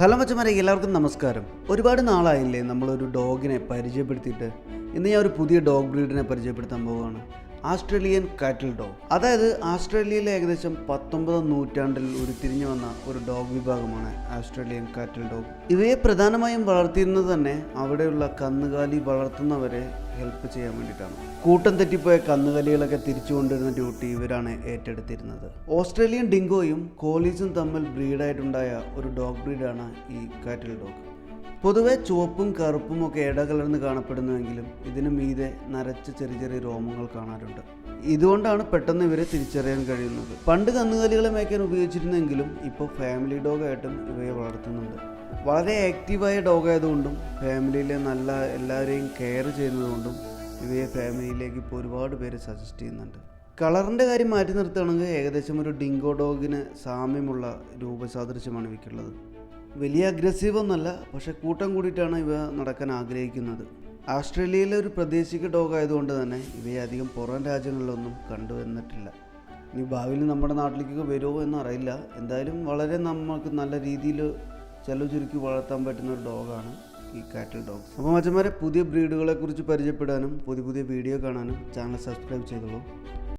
Hello മച്ചമാരെ എല്ലാവർക്കും നമസ്കാരം. ഒരുപാട് നാളായില്ലേ നമ്മളൊരു ഡോഗിനെ പരിചയപ്പെടുത്തിയിട്ട്. ഇന്ന് ഞാൻ ഒരു പുതിയ ഡോഗ് ബ്രീഡിനെ പരിചയപ്പെടുത്താൻ പോവുകയാണ്. ആസ്ട്രേലിയൻ കാറ്റിൽ ഡോഗ് അതായത് ആസ്ട്രേലിയയിലെ ഏകദേശം പത്തൊമ്പതാം നൂറ്റാണ്ടിൽ ഉരുത്തിരിഞ്ഞു വന്ന ഒരു ഡോഗ് വിഭാഗമാണ് ആസ്ട്രേലിയൻ കാറ്റിൽ ഡോഗ് ഇവയെ പ്രധാനമായും വളർത്തിയിരുന്നത് തന്നെ അവിടെയുള്ള കന്നുകാലി വളർത്തുന്നവരെ ഹെൽപ്പ് ചെയ്യാൻ വേണ്ടിയിട്ടാണ്. കൂട്ടം തെറ്റിപ്പോയ കന്നുകാലികളൊക്കെ തിരിച്ചു കൊണ്ടുവരുന്ന ഡ്യൂട്ടി ഇവരാണ് ഏറ്റെടുത്തിരുന്നത്. ഓസ്ട്രേലിയൻ ഡിങ്കോയും കോലീസും തമ്മിൽ ബ്രീഡായിട്ടുണ്ടായ ഒരു ഡോഗ് ബ്രീഡാണ് ഈ കാറ്റിൽ ഡോഗ് പൊതുവെ ചുവപ്പും കറുപ്പും ഒക്കെ ഇടകലർന്ന് കാണപ്പെടുന്നുവെങ്കിലും ഇതിന് മീതെ നരച്ച ചെറിയ ചെറിയ രോമങ്ങൾ കാണാറുണ്ട്. ഇതുകൊണ്ടാണ് പെട്ടെന്ന് ഇവരെ തിരിച്ചറിയാൻ കഴിയുന്നത്. പണ്ട് കന്നുകാലികളെ മേയ്ക്കാൻ ഉപയോഗിച്ചിരുന്നെങ്കിലും ഇപ്പോൾ ഫാമിലി ഡോഗായിട്ടും ഇവയെ വളർത്തുന്നുണ്ട്. വളരെ ആക്റ്റീവായ ഡോഗ് ആയതുകൊണ്ടും ഫാമിലിയിലെ നല്ല എല്ലാവരെയും കെയർ ചെയ്യുന്നതുകൊണ്ടും ഇവയെ ഫാമിലിയിലേക്ക് ഇപ്പോൾ ഒരുപാട് പേര് സജസ്റ്റ് ചെയ്യുന്നുണ്ട്. കളറിന്റെ കാര്യം മാറ്റി നിർത്തുകയാണെങ്കിൽ ഏകദേശം ഒരു ഡിങ്കോ ഡോഗിന് സാമ്യമുള്ള രൂപസാദൃശ്യമാണ് ഇവയ്ക്കുള്ളത്. വലിയ അഗ്രസീവ് ഒന്നല്ല പക്ഷെ കൂട്ടം കൂടിയിട്ടാണ് ഇവ നടക്കാൻ ആഗ്രഹിക്കുന്നത്. ആസ്ട്രേലിയയിലെ ഒരു പ്രാദേശിക ഡോഗ് ആയതുകൊണ്ട് തന്നെ ഇവയെ അധികം പുറം രാജ്യങ്ങളിലൊന്നും കണ്ടുവന്നിട്ടില്ല ഇനി ഭാവിയിൽ നമ്മുടെ നാട്ടിലേക്കൊക്കെ വരുമോ എന്നറിയില്ല എന്തായാലും വളരെ നമുക്ക് നല്ല രീതിയിൽ ചെലവ് ചുരുക്കി വളർത്താൻ പറ്റുന്ന ഒരു ഡോഗാണ് ഈ കാറ്റൽ ഡോഗ്. അപ്പോൾ മച്ചന്മാരെ പുതിയ ബ്രീഡുകളെ കുറിച്ച് പരിചയപ്പെടാനും പുതിയ പുതിയ വീഡിയോ കാണാനും ചാനൽ സബ്സ്ക്രൈബ് ചെയ്തോളൂ.